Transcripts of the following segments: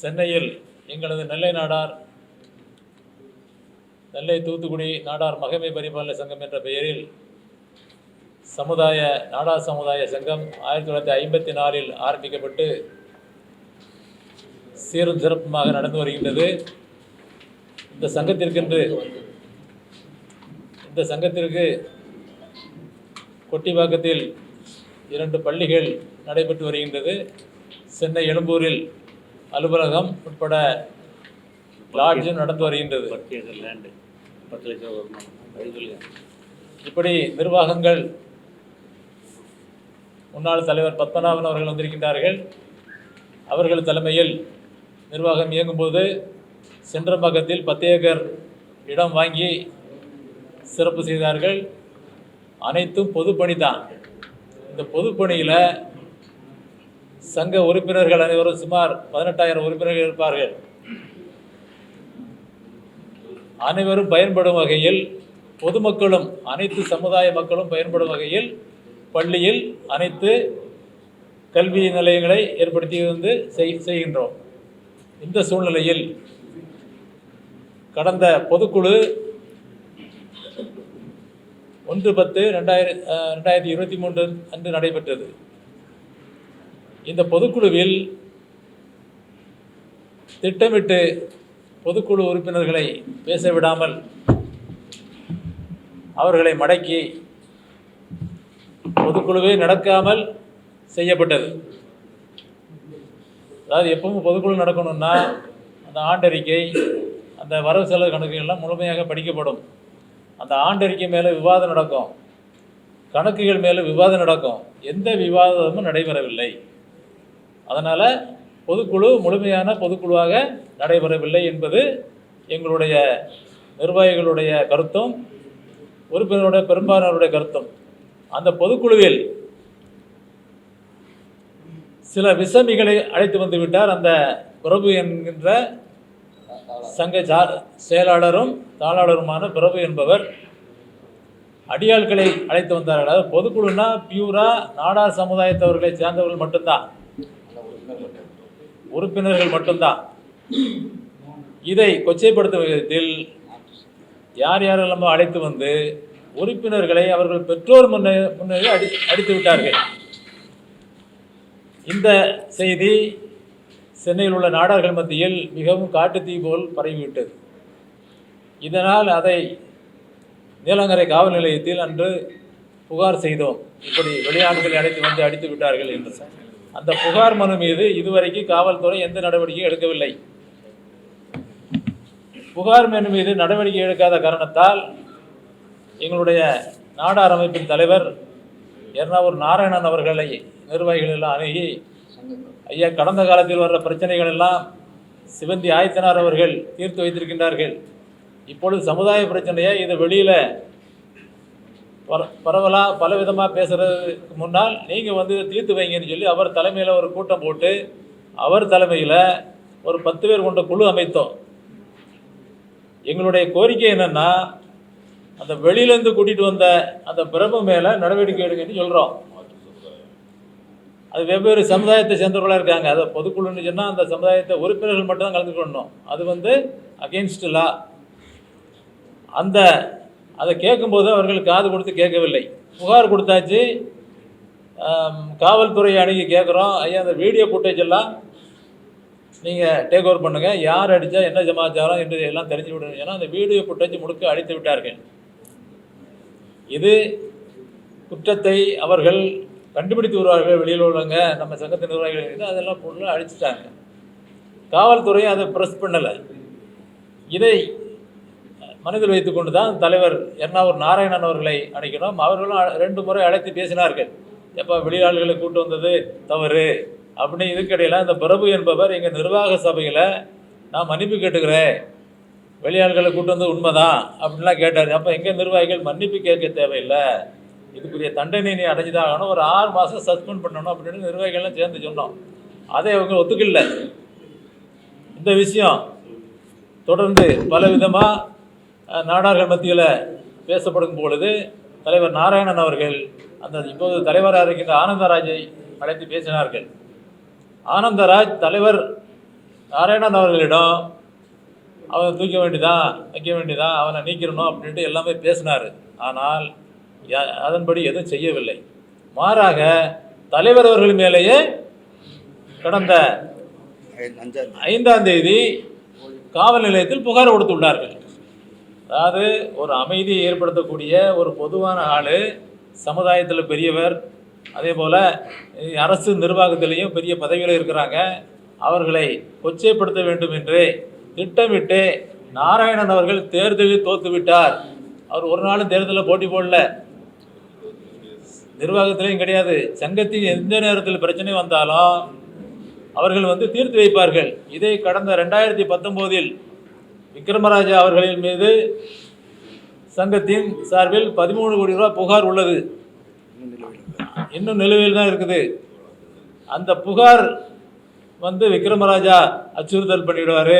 சென்னையில் எங்களது நெல்லை நாடார் நெல்லை தூத்துக்குடி நாடார் மகமை பரிபாலனை சங்கம் என்ற பெயரில் சமுதாய நாடார் சமுதாய சங்கம் ஆயிரத்தி தொள்ளாயிரத்தி ஐம்பத்தி நாலில் ஆரம்பிக்கப்பட்டு சீரும் சிறப்புமாக நடந்து வருகின்றது. இந்த சங்கத்திற்கென்று இந்த சங்கத்திற்கு கொட்டிவாக்கத்தில் இரண்டு பள்ளிகள் நடைபெற்று வருகின்றது. சென்னை எழும்பூரில் அலுவலகம் உட்பட லாட்ஜும் நடந்து வருகின்றது. இப்படி நிர்வாகங்கள் முன்னாள் தலைவர் பத்மநாபன் அவர்கள் வந்திருக்கின்றார்கள். அவர்கள் தலைமையில் நிர்வாகம் இயங்கும்போது சென்றம்பக்கத்தில் பத்து ஏக்கர் இடம் வாங்கி சிறப்பு செய்தார்கள். அனைத்தும் பொதுப்பணி தான் இந்த பொதுப்பணியில் சங்க உறுப்பினர்கள் அனைவரும் சுமார் பதினெட்டாயிரம் உறுப்பினர்கள் இருப்பார்கள். அனைவரும் பயன்படும் வகையில் பொதுமக்களும் அனைத்து சமுதாய மக்களும் பயன்படும் வகையில் பள்ளியில் அனைத்து கல்வி நிலையங்களை ஏற்படுத்தி வந்து செய் செய்கின்றோம். இந்த சூழ்நிலையில் கடந்த பொதுக்குழு ஒன்று பத்து ரெண்டாயிர ரெண்டாயிரத்தி இருபத்தி மூன்று அன்று நடைபெற்றது. இந்த பொதுக்குழுவில் திட்டமிட்டு பொதுக்குழு உறுப்பினர்களை பேச விடாமல் அவர்களை மடக்கி பொதுக்குழுவே நடக்காமல் செய்யப்பட்டது. அதாவது எப்பவும் பொதுக்குழு நடக்கணும்னா அந்த ஆண்டறிக்கை அந்த வரவு செலவு கணக்குகள்லாம் முழுமையாக படிக்கப்படும். அந்த ஆண்டறிக்கை மேலே விவாதம் நடக்கும். கணக்குகள் மேலே விவாதம் நடக்கும். எந்த விவாதமும் நடைபெறவில்லை. அதனால் பொதுக்குழு முழுமையான பொதுக்குழுவாக நடைபெறவில்லை என்பது எங்களுடைய நிர்வாகிகளுடைய கருத்தும் உறுப்பினருடைய பெரும்பாலானோருடைய கருத்தும். அந்த பொதுக்குழுவில் சில விசமிகளை அழைத்து வந்து விட்டார் அந்த பிரபு என்கின்ற சங்க ஜா செயலாளரும் தாளாளருமான பிரபு என்பவர். அடியாட்களை அழைத்து வந்தார்கள். அதாவது பொதுக்குழுனா பியூரா நாடார் சமுதாயத்தவர்களை சேர்ந்தவர்கள் மட்டும்தான். உறுப்பினர்கள் மட்டும்தான். இதை கொச்சைப்படுத்தும் விதத்தில் யார் யாரெல்லாமோ அழைத்து வந்து உறுப்பினர்களை அவர்கள் பெற்றோர் முன்னே முன்னே அடி அடித்து விட்டார்கள். இந்த செய்தி சென்னையில் உள்ள நாடார்கள் மத்தியில் மிகவும் காட்டுத்தீ போல் பரவிவிட்டது. இதனால் அதை நீலங்கரை காவல் நிலையத்தில் அன்று புகார் செய்தோம். இப்படி வெளியாட்களை அழைத்து வந்து அடித்து விட்டார்கள் என்று. அந்த புகார் மனு மீது இதுவரைக்கும் காவல்துறை எந்த நடவடிக்கையும் எடுக்கவில்லை. புகார் மனு மீது நடவடிக்கை எடுக்காத காரணத்தால் எங்களுடைய நாடார் அமைப்பின் தலைவர் எர்ணாவூர் நாராயணன் அவர்களை நிர்வாகிகள் எல்லாம் அணுகி ஐயா கடந்த காலத்தில் வர்ற பிரச்சனைகள் எல்லாம் சிவந்தி ஆயத்தனார் அவர்கள் தீர்த்து வைத்திருக்கின்றார்கள். இப்பொழுது சமுதாய பிரச்சனையை இது வெளியில் பர பரவலாக பல விதமாக பேசுகிறதுக்கு முன்னால் நீங்கள் வந்து தீர்த்து வைங்கன்னு சொல்லி அவர் தலைமையில் ஒரு கூட்டம் போட்டு அவர் தலைமையில் ஒரு பத்து பேர் கொண்ட குழு அமைத்தோம். எங்களுடைய கோரிக்கை என்னென்னா அந்த வெளியிலேருந்து கூட்டிகிட்டு வந்த அந்த பிரபு மேலே நடவடிக்கை எடுங்கன்னு சொல்கிறோம் அது வெவ்வேறு சமுதாயத்தை சேர்ந்தவர்களாக இருக்காங்க. அதை பொதுக்குழுன்னு சொன்னால் அந்த சமுதாயத்தை உறுப்பினர்கள் மட்டும்தான் கலந்துக்கொள்ளணும். கலந்துக்கணும் அது வந்து அகெயின்ஸ்ட் லா அந்த அதை கேட்கும்போது அவர்கள் காது கொடுத்து கேட்கவில்லை. புகார் கொடுத்தாச்சு. காவல்துறையை காவல்துறை அணுகி கேட்குறோம். ஐயா அந்த வீடியோ ஃபுட்டேஜ் எல்லாம் நீங்கள் டேக் ஓவர் பண்ணுங்கள் யார் அடித்தா என்ன சமாச்சாரம் என்று எல்லாம் தெரிஞ்சு விடணும். ஏன்னா அந்த வீடியோ ஃபுட்டேஜ் முழுக்க அழித்து விட்டார்கள். இது குற்றத்தை அவர்கள் கண்டுபிடித்து வருவார்கள் வெளியில் உள்ளவங்க நம்ம சங்கத்து நிர்வாகிகள் இருக்குது அதெல்லாம் ஃபுல்லாக அழிச்சிட்டாங்க காவல்துறையும் அதை ப்ரெஸ் பண்ணலை. இதை மனதில் வைத்துக்கொண்டு தான் தலைவர் எர்ணாவூர் நாராயணன் அவர்களை அழைக்கணும் அவர்களும் ரெண்டு முறை அழைத்து பேசினார்கள். எப்போ வெளியாள்களை கூட்டு வந்தது தவறு. அப்படின்னு இதுக்கிடையில் அந்த பிரபு என்பவர் எங்கள் நிர்வாக சபையில் நான் மன்னிப்பு கேட்டுக்கிறேன். வெளியாள்களை கூட்டு வந்தது உண்மைதான் அப்படின்லாம் கேட்டார். அப்போ எங்கள் நிர்வாகிகள் மன்னிப்பு கேட்க தேவையில்லை. இதுக்குரிய தண்டனை நீ அடைஞ்சுதான் ஆகணும். ஒரு ஆறு மாதம் சஸ்பெண்ட் பண்ணணும் அப்படின்னு நிர்வாகிகள்லாம் சேர்ந்து சொன்னோம். அதை அவங்க ஒத்துக்கல. இந்த விஷயம் தொடர்ந்து பல விதமாக நாடார்கள் மத்தியில் பேசப்படும் பொழுது தலைவர் நாராயணன் அவர்கள் அந்த இப்போது தலைவராக இருக்கின்ற ஆனந்தராஜை அழைத்து பேசினார்கள். ஆனந்தராஜ் தலைவர் நாராயணன் அவர்களிடம் அவனை தூக்க வேண்டியதான் வைக்க வேண்டியதான் அவனை நீக்கிறணும் அப்படின்ட்டு எல்லாமே பேசினார். ஆனால் அதன்படி எதுவும் செய்யவில்லை. மாறாக தலைவர் அவர்கள் மேலேயே கடந்த ஐந்தாம் தேதி காவல் நிலையத்தில் புகார் கொடுத்துள்ளார்கள் அதாவது ஒரு அமைதியை ஏற்படுத்தக்கூடிய ஒரு பொதுவான ஆள் சமுதாயத்தில் பெரியவர் அதே போல் அரசு நிர்வாகத்திலையும் பெரிய பதவியில் இருக்கிறாங்க. அவர்களை கொச்சைப்படுத்த வேண்டும் என்று திட்டமிட்டு நாராயணன் அவர்கள் தேர்தலில் தோத்து விட்டார். அவர் ஒரு நாளும் தேர்தலில் போட்டி போடல. நிர்வாகத்திலையும் கிடையாது. சங்கத்தின் எந்த நேரத்தில் பிரச்சனை வந்தாலும் அவர்கள் வந்து தீர்த்து வைப்பார்கள். இதை கடந்த ரெண்டாயிரத்தி பத்தொம்போதில் விக்ரமராஜா அவர்களின் மீது சங்கத்தின் சார்பில் பதிமூணு கோடி ரூபாய் புகார் உள்ளது. இன்னும் நிலுவையில் தான் இருக்குது. அந்த புகார் வந்து விக்ரமராஜா அச்சுறுத்தல் பண்ணிவிடுவார்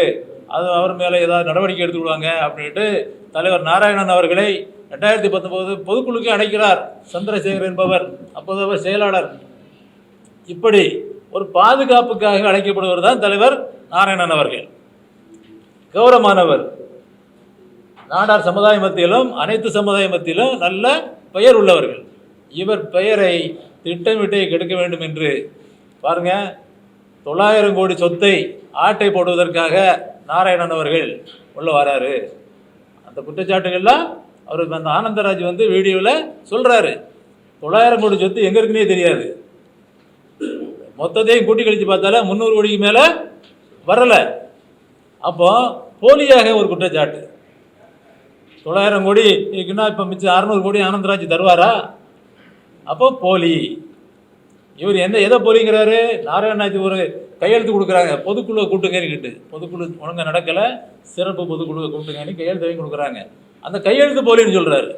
அது அவர் மேலே ஏதாவது நடவடிக்கை எடுத்துக்கிடுவாங்க அப்படின்ட்டு தலைவர் நாராயணன் அவர்களை ரெண்டாயிரத்தி பத்தொம்போது பொதுக்குழுக்கு அடைக்கிறார் சந்திரசேகர் என்பவர். அப்போது அவர் செயலாளர். இப்படி ஒரு பாதுகாப்புக்காக அழைக்கப்படுவர் தான் தலைவர் நாராயணன் அவர்கள். கௌரவமானவர். நாடார் சமுதாய மத்தியிலும் அனைத்து சமுதாய மத்தியிலும் நல்ல பெயர் உள்ளவர்கள். இவர் பெயரை திட்டமிட்டே கெடுக்க வேண்டும் என்று. பாருங்க தொள்ளாயிரம் கோடி சொத்தை ஆட்டை போடுவதற்காக நாராயணன் அவர்கள் உள்ள வராரு. அந்த குற்றச்சாட்டுகள்லாம் அவர் அந்த ஆனந்தராஜ் வந்து வீடியோவில் சொல்கிறாரு தொள்ளாயிரம் கோடி சொத்து எங்கே இருக்குன்னே தெரியாது. மொத்தத்தையும் கூட்டி கழித்து பார்த்தால முந்நூறு கோடிக்கு மேலே வரலை. அப்போது போலியாக ஒரு குற்றச்சாட்டு. தொள்ளாயிரம் கோடி இன்னும் இப்போ மிச்சம் அறநூறு கோடி ஆனந்தராஜ் தருவாரா? அப்போ போலி. இவர் எந்த எதை போலிங்கிறாரு? நாராயணாஜி ஒரு கையெழுத்து கொடுக்குறாங்க. பொதுக்குழுவை கூட்டுங்கன்னு பொதுக்குழு ஒழுங்காக நடக்கலை. சிறப்பு பொதுக்குழுவை கூட்டுங்கன்னு கையெழுத்து வாங்கி கொடுக்குறாங்க. அந்த கையெழுத்து போலின்னு சொல்கிறாரு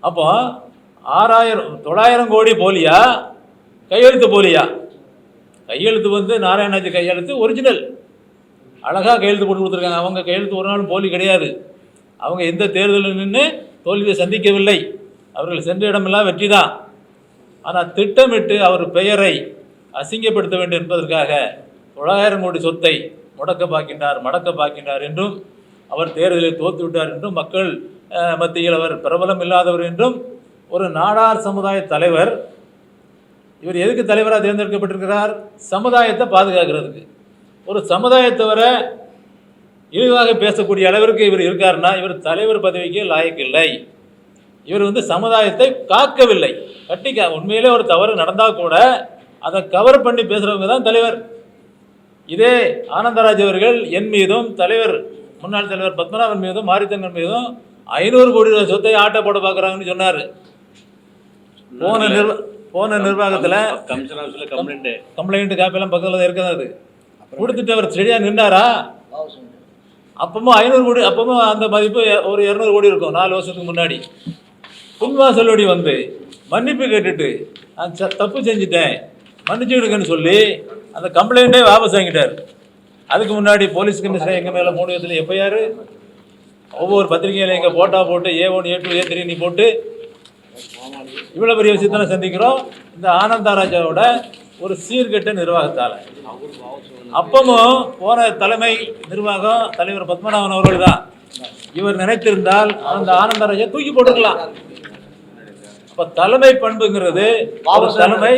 அப்போ ஆறாயிரம் தொள்ளாயிரம் கோடி போலியா? கையெழுத்து போலியா? கையெழுத்து வந்து நாராயணாஜி கையெழுத்து ஒரிஜினல் அழகாக கையெழுத்து போட்டு கொடுத்துருக்காங்க. அவங்க கையெழுத்து ஒரு நாளும் போலி கிடையாது. அவங்க எந்த தேர்தலில் நின்று தோல்வியை சந்திக்கவில்லை. அவர்கள் சென்ற இடமெல்லாம் வெற்றி தான் ஆனால் திட்டமிட்டு அவர் பெயரை அசிங்கப்படுத்த வேண்டும் என்பதற்காக தொள்ளாயிரம் கோடி சொத்தை முடக்க பார்க்கின்றார் மடக்க பார்க்கின்றார் என்றும் அவர் தேர்தலில் தோத்து விட்டார் என்றும் மக்கள் மத்தியில் அவர் பிரபலம் இல்லாதவர் என்றும் ஒரு நாடார் சமுதாய தலைவர் இவர் எதுக்கு தலைவராக தேர்ந்தெடுக்கப்பட்டிருக்கிறார்? சமுதாயத்தை பாதுகாக்கிறதுக்கு. ஒரு சமுதாயத்தவரை இழிவாக பேசக்கூடிய அளவிற்கு இவர் இருக்காருன்னா இவர் தலைவர் பதவிக்கு லாயக்கு இல்லை. இவர் வந்து சமுதாயத்தை காக்கவில்லை. கட்டி கா உண்மையிலே ஒரு தவறு நடந்தால் கூட அதை கவர் பண்ணி பேசுகிறவங்க தான் தலைவர். இதே ஆனந்தராஜ் அவர்கள் என் மீதும் தலைவர் முன்னாள் தலைவர் பத்மநாபன் மீதும் மாரித்தங்கன் மீதும் ஐநூறு கோடி ரூபாய் சொத்தை ஆட்டை போட பார்க்குறாங்கன்னு சொன்னார். போன நிர்வ போன நிர்வாகத்தில் கமிஷன் ஆஃபீஸில் கம்ப்ளைண்ட்டு கம்ப்ளைண்ட் காப்பியெல்லாம் பக்கத்தில் தான் இருக்கிறது கொடுத்துட்டு அவர் செடியாக நின்றாரா? அப்பமும் ஐநூறு கோடி அப்பவும் அந்த மதிப்பு ஒரு இரநூறு கோடி இருக்கும் நாலு வருஷத்துக்கு முன்னாடி. புன்வாசலோடி வந்து மன்னிப்பு கேட்டுட்டு நான் ச- தப்பு செஞ்சுட்டேன் மன்னிச்சுடுங்கன்னு சொல்லி அந்த கம்ப்ளைண்ட்டே வாபஸ் வாங்கிட்டார். அதுக்கு முன்னாடி போலீஸ் கமிஷனர் எங்கள் மேலே மூணு விதத்தில் எப்பயார் ஒவ்வொரு பத்திரிகையில் எங்கள் போட்டா போட்டு A one A two A three நீ போட்டு. இவ்வளோ பெரிய விஷயத்தான சந்திக்கிறோம். இந்த ஆனந்தாராஜாவோட ஒரு சீர்கெட்ட நிர்வாகத்தால். அப்பமும் போன தலைமை நிர்வாகம் தலைவர் பத்மநாபன் அவர்கள் தான். இவர் நினைத்திருந்தால் அந்த ஆனந்தராஜை தூக்கி போட்டுக்கலாம் அப்ப தலைமை பண்புங்கிறது தலைமை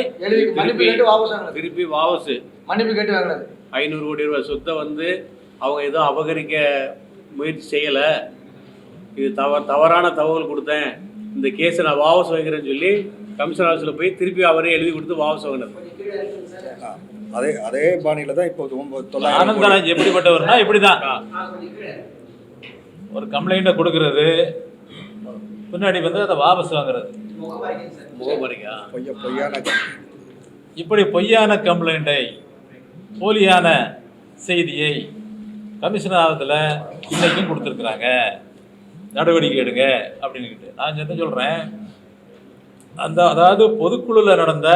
திருப்பி வாபஸ் மன்னிப்பு கேட்டு ஐநூறு கோடி ரூபாய் சொத்தை வந்து அவங்க ஏதோ அபகரிக்க முயற்சி செய்யலை. இது தவ தவறான தகவல் கொடுத்தேன். இந்த கேஸை நான் வாபஸ் வாங்கிறேன்னு சொல்லி கமிஷன் ஆஃபீஸில் போய் திருப்பி அவரே எழுதி கொடுத்து வாபஸ் வாங்கினது அதே அதே பாணியில தான் இப்போ. ஆனந்தராஜ் எப்படிப்பட்டவர்னா இப்படிதான். ஒரு கம்ப்ளைண்ட்டை கொடுக்கறது பின்னாடி வந்து அதை வாபஸ் வாங்குறது. இப்படி பொய்யான கம்ப்ளைண்ட்டை போலியான செய்தியை கமிஷனர் ஆபத்தில் இன்னைக்கும் கொடுத்துருக்குறாங்க. நடவடிக்கை எடுங்க அப்படின்னுக்கிட்டு. நான் என்ன சொல்கிறேன் அந்த அதாவது பொதுக்குழுவில் நடந்த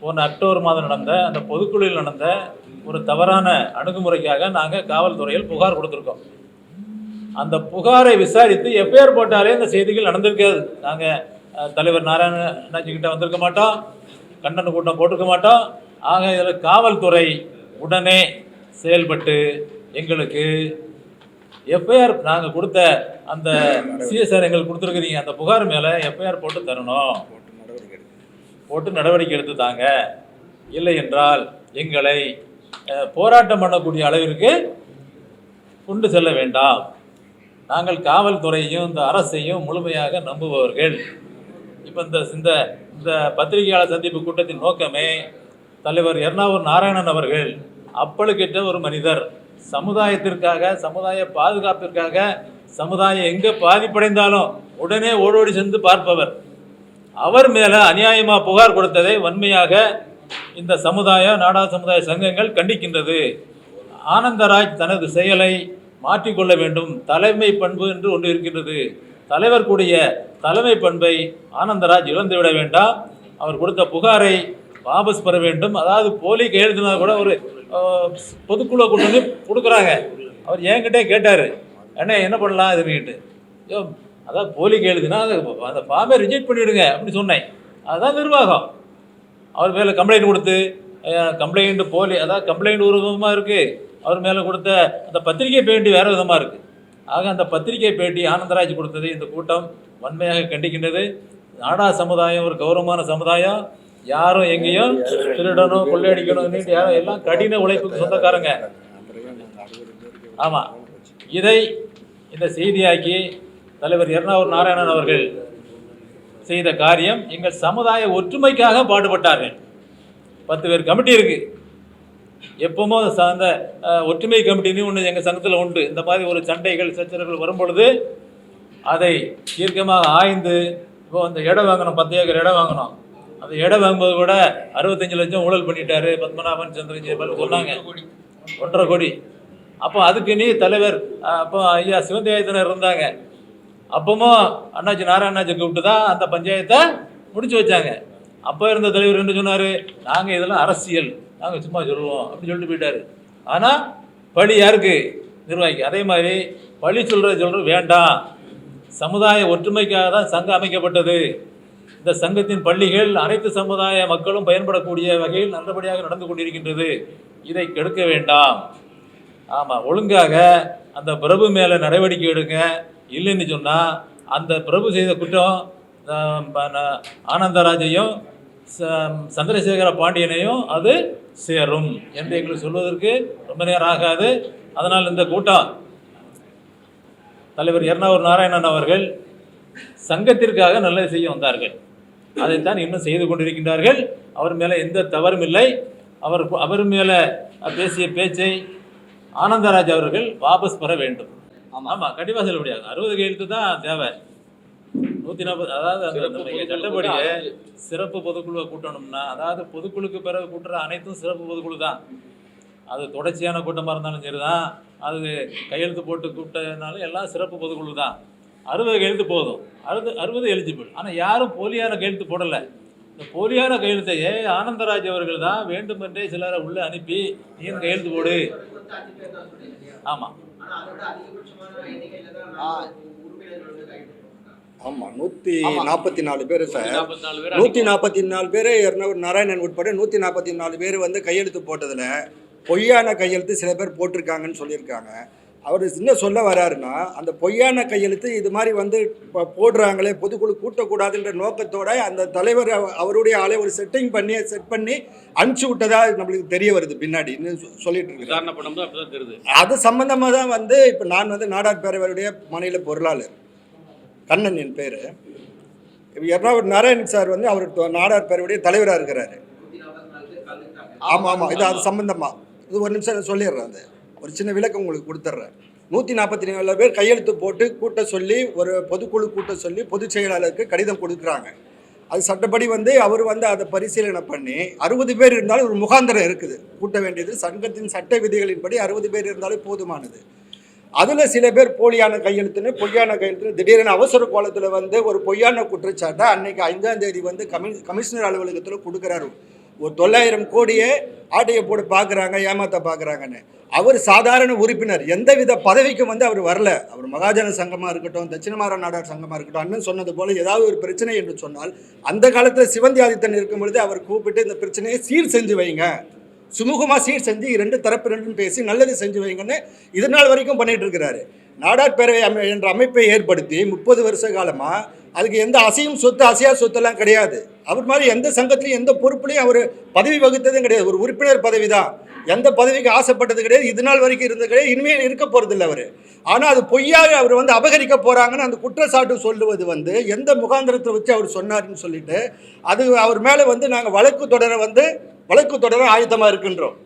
போன அக்டோபர் மாதம் நடந்த அந்த பொதுக்குழுவில் நடந்த ஒரு தவறான அணுகுமுறைக்காக நாங்கள் காவல்துறையில் புகார் கொடுத்துருக்கோம். அந்த புகாரை விசாரித்து எஃப்ஐஆர் போட்டாலே இந்த செய்திகள் நடந்திருக்காது. நாங்கள் தலைவர் நாராயணாஜி வந்திருக்க மாட்டோம் கண்டன கூட்டம் போட்டிருக்க மாட்டோம். ஆக இதில் காவல்துறை உடனே செயல்பட்டு எங்களுக்கு எஃப்ஐஆர் நாங்கள் கொடுத்த அந்த சிஎஸ்ஆர் எங்களுக்கு கொடுத்துருக்குறீங்க அந்த புகார் மேலே எஃப்ஐஆர் போட்டு தரணும். போட்டு நடவடிக்கை எடுத்து தாங்க. இல்லை என்றால் எங்களை போராட்டம் பண்ணக்கூடிய அளவிற்கு கொண்டு செல்ல வேண்டாம். நாங்கள் காவல்துறையையும் இந்த அரசையும் முழுமையாக நம்புபவர்கள். இப்போ இந்த இந்த இந்த பத்திரிகையாளர் சந்திப்பு கூட்டத்தின் நோக்கமே தலைவர் எர்ணாவூர் நாராயணன் அவர்கள் அப்பழுக்கிட்ட ஒரு மனிதர். சமுதாயத்திற்காக சமுதாய பாதுகாப்பிற்காக சமுதாயம் எங்கே பாதிப்படைந்தாலும் உடனே ஓடோடி சென்று பார்ப்பவர். அவர் மேலே அநியாயமாக புகார் கொடுத்ததை வன்மையாக இந்த சமுதாய நாடா சமுதாய சங்கங்கள் கண்டிக்கின்றது. ஆனந்தராஜ் தனது செயலை மாற்றிக்கொள்ள வேண்டும். தலைமை பண்பு என்று ஒன்று இருக்கின்றது. தலைவர் கூடிய தலைமை பண்பை ஆனந்தராஜ் இழந்துவிட வேண்டாம். அவர் கொடுத்த புகாரை வாபஸ் பெற வேண்டும். அதாவது போலி கையெழுத்துனா கூட ஒரு பொதுக்குழு கொண்டு வந்து கொடுக்குறாங்க. அவர் என்கிட்டே கேட்டார். அண்ணே என்ன பண்ணலாம் இதுன்னுட்டு ஐயோ அதான் போலி கேளுதுன்னா அது அந்த ஃபார்மே ரிஜெக்ட் பண்ணிவிடுங்க அப்படின்னு சொன்னேன். அதுதான் நிர்வாகம். அவர் மேலே கம்ப்ளைண்ட் கொடுத்து கம்ப்ளைண்ட் போலி அதான் கம்ப்ளைண்ட் ஒரு விதமாக இருக்குது அவர் மேலே கொடுத்த அந்த பத்திரிகை பேட்டி வேறு விதமாக இருக்குது ஆக அந்த பத்திரிகை பேட்டி ஆனந்தராஜ் கொடுத்தது. இந்த கூட்டம் வன்மையாக கண்டிக்கின்றது. நாடா சமுதாயம் ஒரு கௌரவமான சமுதாயம். யாரும் எங்கேயும் திருடணும் கொள்ளையடிக்கணும் யாரும் எல்லாம் கடின உழைப்புக்கு சொந்தக்காரங்க. ஆமாம் இதை இந்த செய்தியாக்கி தலைவர் எர்ணாவூர் நாராயணன் அவர்கள் செய்த காரியம் எங்கள் சமுதாய ஒற்றுமைக்காக பாடுபட்டார்கள். பத்து பேர் கமிட்டி இருக்குது எப்பவுமோ அந்த ஒற்றுமை கமிட்டின்னு ஒன்று எங்கள் சங்கத்தில் உண்டு. இந்த மாதிரி ஒரு சண்டைகள் சச்சரவுகள் வரும்பொழுது அதை தீர்க்கமாக ஆய்ந்து இப்போ அந்த இடம் வாங்கணும் பத்து ஏக்கர் இடம் வாங்கணும். அந்த இடம் வாங்கும்போது கூட அறுபத்தஞ்சு லட்சம் ஊழல் பண்ணிட்டாரு பத்மநாபன் சந்திரஜெயபால் சொன்னாங்க. ஒன்றரை கோடி. அப்போ அதுக்கு நீ தலைவர் அப்போ ஐயா சிவந்தேயத்தினர் இருந்தாங்க. அப்பவும் அண்ணாச்சி நாராயணாச்சி கூப்பிட்டு தான் அந்த பஞ்சாயத்தை முடிச்சு வச்சாங்க. அப்போ இருந்த தலைவர் என்ன சொன்னார்? நாங்கள் இதெல்லாம் அரசியல். நாங்கள் சும்மா சொல்லுவோம் அப்படின்னு சொல்லிட்டு போயிட்டாரு. ஆனால் பழி யாருக்கு நிர்வாகிக்கு அதே மாதிரி பழி சொல்கிறது சொல்கிறது வேண்டாம். சமுதாய ஒற்றுமைக்காக தான் சங்கம் அமைக்கப்பட்டது. இந்த சங்கத்தின் பள்ளிகள் அனைத்து சமுதாய மக்களும் பயன்படக்கூடிய வகையில் நல்லபடியாக நடந்து கொண்டிருக்கின்றது. இதை கெடுக்க வேண்டாம். ஆமாம் ஒழுங்காக அந்த பிரபு மேலே நடவடிக்கை எடுங்க. இல்லைன்னு சொன்னால் அந்த பிரபு செய்த குற்றம் ஆனந்தராஜையும் ச- சந்திரசேகர பாண்டியனையும் அது சேரும் என்று எங்களுக்கு சொல்வதற்கு ரொம்ப நேரம் ஆகாது. அதனால் இந்த கூட்டம் தலைவர் எர்ணாவூர் நாராயணன் அவர்கள் சங்கத்திற்காக நல்லது செய்ய வந்தார்கள். அதைத்தான் இன்னும் செய்து கொண்டிருக்கின்றார்கள். அவர் மேலே எந்த தவறும் இல்லை. அவர் அவர் மேலே பேசிய பேச்சை ஆனந்தராஜ் அவர்கள் வாபஸ் பெற வேண்டும். ஆமா. ஆமாம் கண்டிப்பாக சொல்ல முடியாது. அறுபது கையெழுத்து தான் தேவை. நூற்றி நாற்பது அதாவது அந்த கூட்டம் சிறப்பு பொதுக்குழுவை கூட்டணும்னா அதாவது பொதுக்குழுக்கு பிறகு கூட்டுற அனைத்தும் சிறப்பு பொதுக்குழு தான். அது தொடர்ச்சியான கூட்டமாக இருந்தாலும் சரி தான் அது கையெழுத்து போட்டு கூப்பிட்டதுனாலும் எல்லாம் சிறப்பு பொதுக்குழு தான். அறுபது கையெழுத்து போதும். அறுபது அறுபது எலிஜிபிள் ஆனால் யாரும் போலியான கையெழுத்து போடலை. இந்த போலியான கையெழுத்தையே ஆனந்தராஜ் அவர்கள் தான் வேண்டுமென்றே சிலரை உள்ளே அனுப்பி நீயும் கையெழுத்து போடு. ஆமாம் ஆ, ஆமா நூத்தி ஆமா. நாற்பத்தி நாலு பேர் சார். நாற்பத்தி நாலு பேர் நூற்றி நாற்பத்தி நாலு பேர் நாராயணன் உட்பட நூற்றி நாற்பத்தி நாலு பேர் வந்து கையெழுத்து போட்டதில் பொய்யான கையெழுத்து சில பேர் போட்டிருக்காங்கன்னு சொல்லியிருக்காங்க. அவர் என்ன சொல்ல வராருன்னா அந்த பொய்யான கையெழுத்து இது மாதிரி வந்து போடுறாங்களே பொதுக்குழு கூட்டக்கூடாதுன்ற நோக்கத்தோட அந்த தலைவர் அவ- அவருடைய ஆளை ஒரு செட்டிங் பண்ணி செட் பண்ணி அனுப்பிச்சு விட்டதா நம்மளுக்கு தெரிய வருது பின்னாடி. சொல்லிட்டு தெரியுது. அது சம்பந்தமாக தான் வந்து இப்போ நான் வந்து நாடார் பேரவையுடைய மாநில பொருளாளர். கண்ணன் என் பேர். எர்ணாவூர் நாராயண் சார் வந்து அவர் நாடார் பேரவையுடைய தலைவராக இருக்கிறாரு. ஆமாம் ஆமாம் இது அது சம்பந்தமா. இது ஒரு நிமிஷம் நான் சொல்லிடுறேன் அது. ஒரு சின்ன விளக்கம் உங்களுக்கு கொடுத்துட்றேன் நூற்றி நாற்பத்தி நாலு பேர் கையெழுத்து போட்டு கூட்ட சொல்லி ஒரு பொதுக்குழு கூட்ட சொல்லி பொதுச் செயலாளருக்கு கடிதம் கொடுக்குறாங்க. அது சட்டப்படி வந்து அவர் வந்து அதை பரிசீலனை பண்ணி அறுபது பேர் இருந்தாலும் ஒரு முகாந்திரம் இருக்குது. கூட்ட வேண்டியது சங்கத்தின் சட்ட விதிகளின்படி அறுபது பேர் இருந்தாலும் போதுமானது. அதில் சில பேர் போலியான கையெழுத்துன்னு பொய்யான கையெழுத்துன்னு திடீரென அவசர கோலத்தில் வந்து ஒரு பொய்யான குற்றச்சாட்டை அன்னைக்கு ஐந்தாம் தேதி வந்து கமி கமிஷனர் அலுவலகத்தில் கொடுக்குறாரு. ஒரு தொள்ளாயிரம் கோடியே ஆட்டையை போட்டு பார்க்குறாங்க ஏமாத்த பார்க்குறாங்கன்னு. அவர் சாதாரண உறுப்பினர். எந்தவித பதவிக்கும் வந்து அவர் வரல. அவர் மகாஜன சங்கமாக இருக்கட்டும் தட்சிணமார நாடார் சங்கமாக இருக்கட்டும் அண்ணன் சொன்னது போல் ஏதாவது ஒரு பிரச்சனை என்று சொன்னால் அந்த காலத்தில் சிவந்தி ஆதித்தன் இருக்கும் பொழுது அவர் கூப்பிட்டு இந்த பிரச்சனையை சீர் செஞ்சு வைங்க. சுமூகமாக சீர் செஞ்சு இரண்டு தரப்பு ரெண்டும் பேசி நல்லது செஞ்சு வைங்கன்னு இது நாள் வரைக்கும் பண்ணிகிட்டு இருக்கிறாரு. நாடார் பேரவை அமை என்ற அமைப்பை ஏற்படுத்தி முப்பது வருஷ காலமாக அதுக்கு எந்த அசையும் சொத்து அசையா சொத்தெல்லாம் கிடையாது. அவர் மாதிரி எந்த சங்கத்திலையும் எந்த பொறுப்புலையும் அவர் பதவி வகுத்ததும் கிடையாது. ஒரு உறுப்பினர் பதவி தான் எந்த பதவிக்கு ஆசைப்பட்டது கிடையாது. இது நாள் வரைக்கும் இருந்தது கிடையாது. இனிமேல் இருக்க போகிறதில்ல அவர். ஆனால் அது பொய்யாக அவர் வந்து அபகரிக்க போகிறாங்கன்னு அந்த குற்றச்சாட்டு சொல்லுவது வந்து எந்த முகாந்திரத்தை வச்சு அவர் சொன்னார்னு சொல்லிட்டு அது அவர் மேலே வந்து நாங்கள் வழக்கு தொடர வந்து வழக்கு தொடர ஆயத்தமாக இருக்கின்றோம்.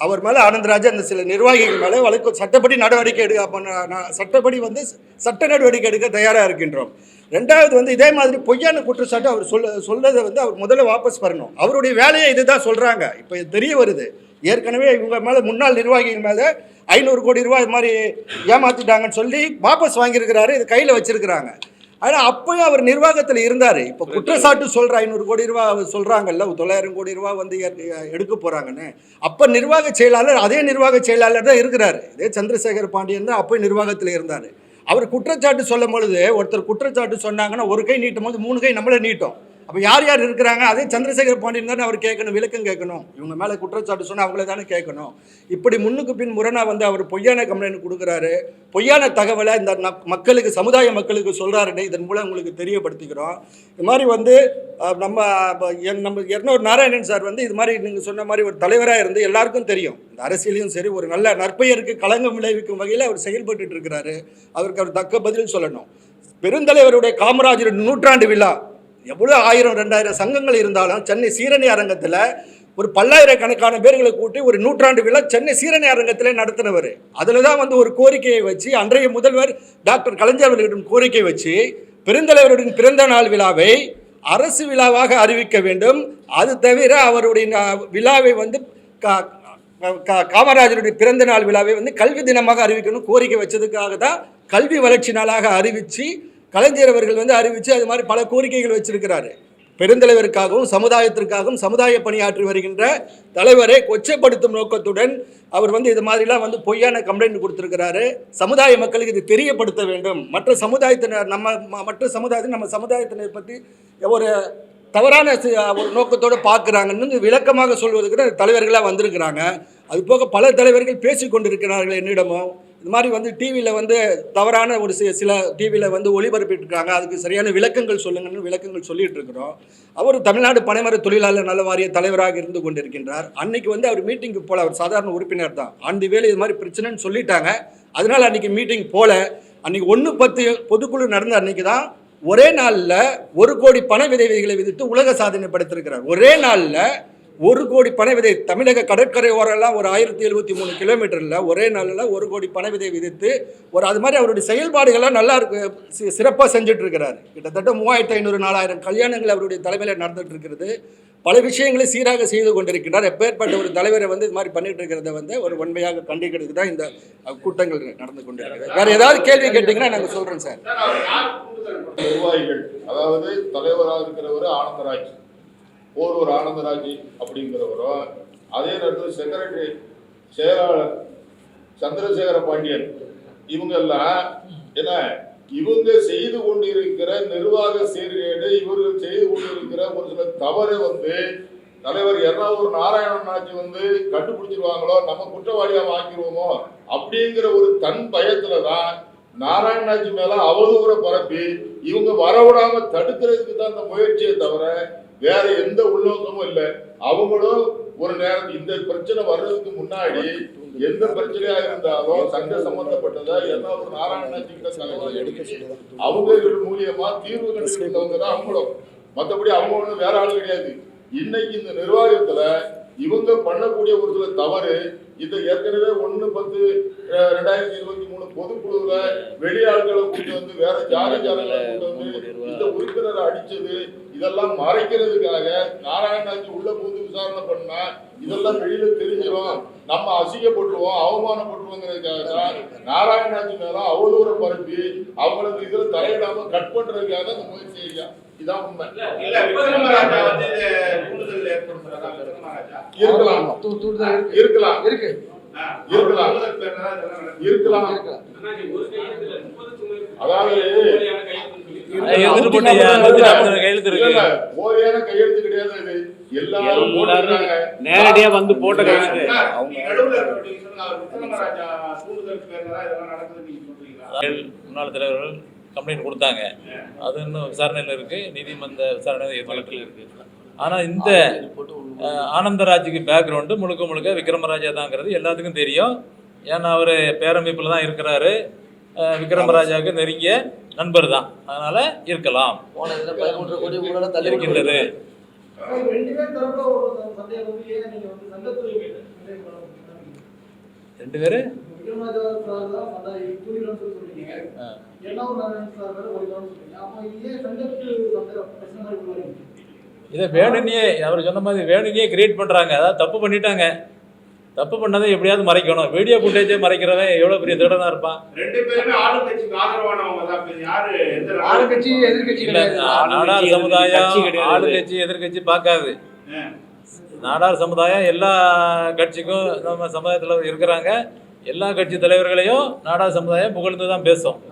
அவர் மேலே ஆனந்தராஜ் அந்த சில நிர்வாகிகள் மேலே வழக்கு சட்டப்படி நடவடிக்கை எடுக்க சட்டப்படி வந்து சட்ட நடவடிக்கை எடுக்க தயாராக இருக்கின்றோம். ரெண்டாவது வந்து இதே மாதிரி பொய்யான குற்றச்சாட்டு அவர் சொல்ல சொல்றதை வந்து அவர் முதல்ல வாபஸ் வரணும். அவருடைய வேலையை இதுதான் சொல்கிறாங்க இப்போ தெரிய வருது. ஏற்கனவே இவங்க மேலே முன்னாள் நிர்வாகிகள் மேலே ஐநூறு கோடி ரூபாய் இது மாதிரி ஏமாற்றிட்டாங்கன்னு சொல்லி வாபஸ் வாங்கியிருக்கிறாரு இது கையில் வச்சிருக்கிறாங்க. ஆனால் அப்பயும் அவர் நிர்வாகத்தில் இருந்தார். இப்போ குற்றச்சாட்டு சொல்கிற ஐநூறு கோடி ரூபா அவர் சொல்கிறாங்கல்ல தொள்ளாயிரம் கோடி ரூபா வந்து எடுக்க போகிறாங்கன்னு அப்போ நிர்வாக செயலாளர் அதே நிர்வாக செயலாளர் தான் இருக்கிறார். இதே சந்திரசேகர் பாண்டியன் தான் அப்போ நிர்வாகத்தில் இருந்தார். அவர் குற்றச்சாட்டு சொல்லும் பொழுது ஒருத்தர் குற்றச்சாட்டு சொன்னாங்கன்னா ஒரு கை நீட்டும் போது மூணு கை நம்மளே நீட்டும். அப்போ யார் யார் இருக்கிறாங்க? அதே சந்திரசேகர் பாண்டியன் தானே அவர் கேட்கணும் விளக்கம் கேட்கணும். இவங்க மேலே குற்றச்சாட்டு சொன்னால் அவங்கள தானே கேட்கணும். இப்படி முன்னுக்கு பின் முரணா வந்து அவர் பொய்யான கம்ப்ளைண்ட் கொடுக்குறாரு. பொய்யான தகவலை இந்த ந- மக்களுக்கு சமுதாய மக்களுக்கு சொல்கிறாருன்னு இதன் மூலம் உங்களுக்கு தெரியப்படுத்திக்கிறோம். இது மாதிரி வந்து நம்ம என் நம்ம எர்னூர் நாராயணன் சார் வந்து இது மாதிரி நீங்கள் சொன்ன மாதிரி ஒரு தலைவராக இருந்து எல்லாருக்கும் தெரியும். இந்த அரசியலையும் சரி ஒரு நல்ல நற்பெயருக்கு களங்கம் விளைவிக்கும் வகையில் அவர் செயல்பட்டு இருக்கிறாரு. அவருக்கு அவர் தக்க பதில் சொல்லணும். பெருந்தலைவருடைய காமராஜர் நூற்றாண்டு விழா எவ்வளோ ஆயிரம் ரெண்டாயிரம் சங்கங்கள் இருந்தாலும் சென்னை சீரணி அரங்கத்தில் ஒரு பல்லாயிரக்கணக்கான பேர்களை கூட்டி ஒரு நூற்றாண்டு விழா சென்னை சீரணி அரங்கத்தில் நடத்தினவர். அதில் தான் வந்து ஒரு கோரிக்கையை வச்சு அன்றைய முதல்வர் டாக்டர் கலைஞர் அவர்களிடம் கோரிக்கை வச்சு பெருந்தலைவருடன் பிறந்த நாள் விழாவை அரசு விழாவாக அறிவிக்க வேண்டும். அது தவிர அவருடைய விழாவை வந்து கா- கா- காமராஜருடைய பிறந்த நாள் விழாவை வந்து கல்வி தினமாக அறிவிக்கணும் கோரிக்கை வச்சதுக்காக தான் கல்வி வளர்ச்சி நாளாக அறிவித்து கலைஞர் அவர்கள் வந்து அறிவித்து அது மாதிரி பல கோரிக்கைகள் வச்சிருக்கிறாரு. பெருந்தலைவருக்காகவும் சமுதாயத்திற்காகவும் சமுதாய பணியாற்றி வருகின்ற தலைவரை கொச்சைப்படுத்தும் நோக்கத்துடன் அவர் வந்து இது மாதிரிலாம் வந்து பொய்யான கம்ப்ளைண்ட் கொடுத்துருக்கிறாரு. சமுதாய மக்களுக்கு இது தெரியப்படுத்த வேண்டும். மற்ற சமுதாயத்தினர் நம்ம ம- மற்ற சமுதாயத்தை நம்ம சமுதாயத்தினர் பற்றி ஒரு தவறான ஒரு நோக்கத்தோடு பார்க்குறாங்கன்னு விளக்கமாக சொல்வதற்கு தலைவர்களாக வந்திருக்கிறாங்க. அது போக பல தலைவர்கள் பேசி கொண்டிருக்கிறார்கள் என்னிடமும். இது மாதிரி வந்து டிவியில் வந்து தவறான ஒரு சில சில டிவியில் வந்து ஒளிபரப்பிட்டு இருக்காங்க அதுக்கு சரியான விளக்கங்கள் சொல்லுங்கன்னு விளக்கங்கள் சொல்லிட்டு இருக்கிறோம் அவர் தமிழ்நாடு பனைமர தொழிலாளர் நல வாரிய தலைவராக இருந்து கொண்டிருக்கின்றார். அன்னைக்கு வந்து அவர் மீட்டிங்க்கு போல அவர் சாதாரண உறுப்பினர் தான். ஆண்டு வேலை இது மாதிரி பிரச்சனைன்னு சொல்லிட்டாங்க. அதனால அன்னைக்கு மீட்டிங் போல அன்னைக்கு ஒன்று பத்து பொதுக்குழு நடந்த அன்னைக்கு தான் ஒரே நாளில் ஒரு கோடி பண விதைகளை விதித்து உலக சாதனை படைத்திருக்கிறார். ஒரே நாளில் ஒரு கோடி பனை விதை தமிழக கடற்கரை ஓரெல்லாம் ஒரு ஆயிரத்தி எழுபத்தி மூணு கிலோமீட்டரில் ஒரே நாளில் ஒரு கோடி பனை விதை விதித்து ஒரு அது மாதிரி அவருடைய செயல்பாடுகள்லாம் நல்லா இருக்கு சி- சிறப்பாக செஞ்சுட்டு இருக்கிறார் கிட்டத்தட்ட மூவாயிரத்து ஐநூறு நாலாயிரம் கல்யாணங்கள் அவருடைய தலைமையில் நடந்துகிட்டு இருக்கிறது பல விஷயங்களை சீராக செய்து கொண்டிருக்கிறார். எப்பேற்பட்ட ஒரு தலைவரை வந்து இது மாதிரி பண்ணிட்டு இருக்கிறத வந்து ஒரு உண்மையாக கண்டிக்கிறதுக்கு தான் இந்த கூட்டங்கள் நடந்து கொண்டிருக்கிறது. வேற ஏதாவது கேள்வி கேட்டிங்கன்னா நாங்கள் சொல்கிறோம் சார். நிர்வாகிகள் அதாவது தலைவராக இருக்கிறவர் ஆனந்தராஜ். போரூர் ஆனந்தராஜ் அப்படிங்கிறவரும் அதே நேரத்தில் செக்ரட்டரி செயலாளர் சந்திரசேகர பாண்டியன் இவங்கெல்லாம் என்ன இவங்க செய்து கொண்டிருக்கிற நிர்வாக சீர்கேடு இவர்கள் செய்து கொண்டிருக்கிற ஒரு சில தவறை வந்து தலைவர் எர்ணாவூர் நாராயணனாச்சி வந்து கண்டுபிடிச்சிருவாங்களோ நம்ம குற்றவாளியா ஆக்கிடுவோமோ அப்படிங்கிற ஒரு தன் பயத்துல தான் நாராயணாச்சி மேல அவதூற பரப்பி இவங்க வரவிடாம தடுக்கிறதுக்கு தான் அந்த முயற்சியை தவிர வேற எந்த உள்நோக்கமும் இல்லை. அவங்களும் ஒரு நேரம் இந்த பிரச்சனை வர்றதுக்கு முன்னாடி எந்த பிரச்சனையா இருந்தாலும் சங்க சம்பந்தப்பட்டதா என்ன ஒரு நாராயணாச்சி கிட்ட அவங்க மூலியமா தீர்வு கண்டுபிடித்தவங்க தான் அவங்களும். மற்றபடி அவங்க ஒன்றும் வேற ஆள் கிடையாது. இன்னைக்கு இந்த நிர்வாகத்துல இவங்க பண்ணக்கூடிய ஒரு சில தவறு இது ஏற்கனவே ஒண்ணு பத்து ரெண்டாயிரத்தி இருபத்தி மூணு பொதுக்குழுவுல வெளியாட்களை கொண்டு வந்து வேற ஜாதி ஜாதகளை கொண்டு வந்து இந்த உறுப்பினரை அடிச்சது இதெல்லாம் மறைக்கிறதுக்காக நாராயணாச்சி உள்ள போது விசாரணை பண்ணா இதெல்லாம் வெளியில தெரிஞ்சிடும் நம்ம அசிங்கப்பட்டுருவோம் அவமானப்பட்டுருவோங்கிறதுக்காக தான் நாராயணாச்சி மேல அவதூற பரப்பி அவங்களுக்கு இதுல தலையிடாம கட் பண்றதுக்காக அந்த முயற்சி செய்யலாம் இதான் உண்மை. இருக்கலாம். இருக்கலாம். இருக்கு. இருக்கலாம். இருக்கலாம். அதாவது கையெழுத்து இருக்கு இல்ல, போலியான கையெழுத்து கிடையாது இது எல்லாரும். நேரடி நேரடியா வந்து போட்ட அவங்க நடுவுல முன்னாள் தலைவர்கள் கம்ப்ளைண்ட் கொடுத்தாங்க. அது இன்னும் விசாரணையில் இருக்கு. நீதிமன்ற விசாரணை ஏற்படுத்தல இருக்கு. ஆனால் இந்த ஆனந்தராஜுக்கு பேக்ரவுண்டு முழுக்க முழுக்க விக்ரமராஜா தாங்கிறது எல்லாத்துக்கும் தெரியும். ஏன்னா அவர் பேரமைப்பில் தான் இருக்கிறாரு. விக்ரமராஜாவுக்கு நெருங்கிய நண்பர் தான். அதனால இருக்கலாம். இருக்கின்றது. ரெண்டு பேர்? தரப்புல ஒரு சந்தேகம் வந்து ஏன் நீங்க வந்து சங்கத்துறை சந்தேகம் பண்ண முடியாது? ரெண்டு பேர் விக்ரமராஜா சார் தான் சந்தா துணிகள்னு சொல்லி சொல்றீங்க எல்லாம் நாராயணன் சார் வேற ஒழிக்கலாம்னு சொல்றீங்க அப்ப ஏன் சங்கத்து சந்தேகம் பிரச்சனை மாதிரி உள்ள வரீங்க? இதை வேணும்னே அவர் சொன்ன மாதிரி வேணும்னே கிரியேட் பண்ணுறாங்க அதாவது தப்பு பண்ணிட்டாங்க. தப்பு பண்ணதை எப்படியாவது மறைக்கணும். வீடியோ ஃபுட்டேஜே மறைக்கிறவன் எவ்வளோ பெரிய திருடனாக இருப்பான். ரெண்டு பேருமே ஆளுங்கட்சிக்கு ஆதரவானவங்க தான். யாரு எந்த ஆளுங்கட்சி எதிர்கட்சி நாடார் கட்சி சமுதாயம் கிடையாது. ஆளுங்கட்சி எதிர்கட்சி பார்க்காது. நாடார் சமுதாயம் எல்லா கட்சிக்கும் நம்ம சமுதாயத்தில் இருக்கிறாங்க. எல்லா கட்சி தலைவர்களையும் நாடார் சமுதாயம் புகழ்ந்து தான் பேசும்.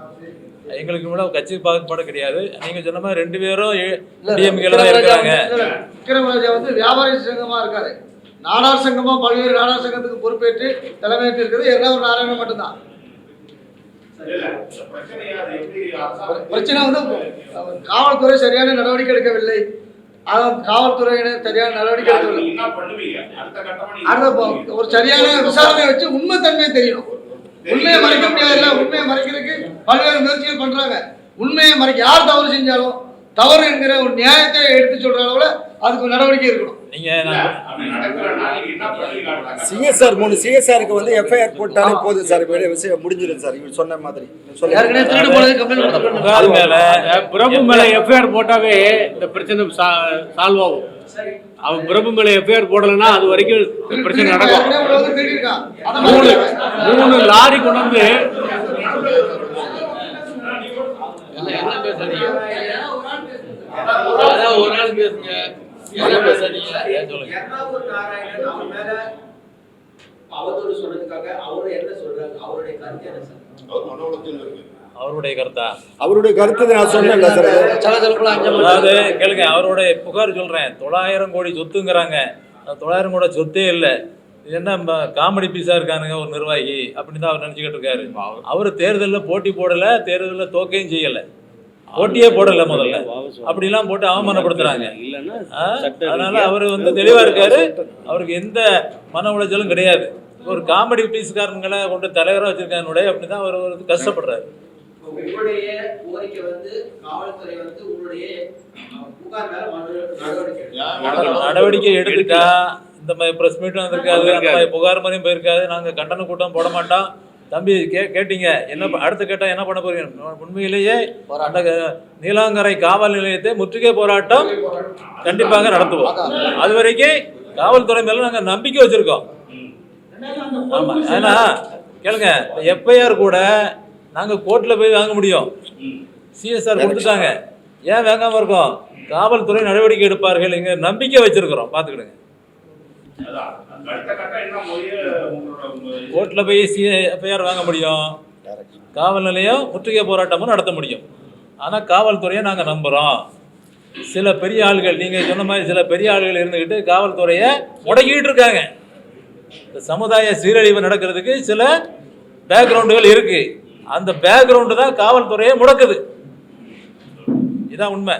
எங்களுக்கு மேல கட்சி பாகுபாடு கிடையாது. நீங்க சொன்ன மாதிரி ரெண்டு பேரும் டிஎம்கேல தான் விக்ரமராஜா இருக்கிறாங்க. வந்து- இல்ல, விக்ரமராஜா வந்து வியாபாரி சங்கமா இருக்காரு. நாடார் சங்கமா பல்வேறு நாடார் சங்கத்துக்கு பொறுப்பேற்று தலைமையேற்று இருக்கிறது. எர்ணாவூர் நாராயணன் மட்டும்தான். பிரச்சனை வந்து காவல்துறை சரியான நடவடிக்கை எடுக்கவில்லை. காவல்துறையினர் சரியான நடவடிக்கை அடுத்த? ஒரு சரியான விசாரணை வச்சு உண்மை தன்மை தெரியணும். உண்மையை மறைக்க முடியாதுல்ல உண்மையை மறைக்கிறதுக்கு பல்வேறு முயற்சிகள் பண்றாங்க. உண்மையை மறைக்க யார் தவறு செஞ்சாலும் தவறு என்கிற ஒரு நியாயத்தை எடுத்து சொல்ற அளவுல அதுக்கு நடவடிக்கை இருக்கணும் நீங்க? சிஎஸ்ஆர் மூணு சிஎஸ்ஆருக்கு வந்து எஃப்ஐஆர் போட்டாலே போதும் சார். விஷயம் முடிஞ்சிடும் சார். இவர் சொன்ன மாதிரி. புகார் மேல. பிரபு மேல எஃப்ஐஆர் போட்டாவே இந்த பிரச்சனை சால்வ் ஆகும் அவன் பிரபு மேல எஃப்ஐஆர் போடலைன்னா அது வரைக்கும் பிரச்சனை நடக்கும். மூணு மூணு லாரி கொண்டு வந்து அவர் மேல அவதூறு சொன்னதுக்காக அவரு என்ன சொல்றாங்க அவருடைய கருத்து என்ன சார்? அவர் மனோளத்தில் இருக்கு. அவருடைய கருத்தா? அவருடைய கருத்து நான் அஞ்சு அதாவது கேளுங்க அவருடைய புகார் சொல்றேன். தொள்ளாயிரம் கோடி சொத்துங்கிறாங்க. தொள்ளாயிரம் கோடி சொத்தே இல்லை. இது என்ன காமெடி பீஸா இருக்கானுங்க ஒரு நிர்வாகி அப்படின்னு தான் அவர் நினைச்சுக்கிட்டு இருக்காரு. அவர் தேர்தலில் போட்டி போடல தேர்தலில் தோக்கையும் செய்யல. போட்டியே போடல முதல்ல. அப்படிலாம் போட்டு அவமானப்படுத்துறாங்க? அதனால அவர் வந்து தெளிவா இருக்காரு. அவருக்கு எந்த மன உளைச்சலும் கிடையாது. ஒரு காமெடி பீஸ்காரங்களை கொண்டு தலைவராக வச்சிருக்காங்க அப்படிதான் அவர் கஷ்டப்படுறாரு. வந்து மனு நடவடிக்கை எடுத்துட்டா இந்த மாதிரி ப்ரெஸ் மீட்டும் வந்திருக்காது புகார் மாதிரியும் போயிருக்காது. நாங்க கண்டன கூட்டம் போட மாட்டோம். தம்பி கே கேட்டீங்க. என்ன அடுத்து கேட்டா என்ன பண்ண போறீங்க? உண்மையிலேயே அந்த நீலாங்கரை காவல் நிலையத்தை முற்றுகை போராட்டம் கண்டிப்பாக நடத்துவோம். அது வரைக்கும் காவல்துறை மேல நாங்க நம்பிக்கை வச்சிருக்கோம். ஆமா. ஏன்னா கேளுங்க எஃப்ஐஆர் கூட நாங்க கோர்ட்ல போய் வாங்க முடியும். சிஎஸ்ஆர் கொடுத்துட்டாங்க. ஏன் வாங்காம இருக்கோம்? காவல்துறை நடவடிக்கை எடுப்பார்கள் இங்க நம்பிக்கை வச்சிருக்கிறோம். பாத்துக்கிடுங்க. கோர்ட்டில் போய் சி எஃப்ஐஆர் வாங்க முடியும். காவல் நிலையம் முற்றுகை போராட்டமும் நடத்த முடியும். ஆனால் காவல்துறையை நாங்கள் நம்புகிறோம் சில பெரிய ஆள்கள் நீங்கள் சொன்ன மாதிரி சில பெரிய ஆள்கள் இருந்துக்கிட்டு காவல்துறையை முடக்கிட்டு இருக்காங்க. இந்த சமுதாய சீரழிவு நடக்கிறதுக்கு சில பேக்ரவுண்டுகள் இருக்குது அந்த பேக்ரவுண்டு தான் காவல்துறையை முடக்குது. இதான் உண்மை.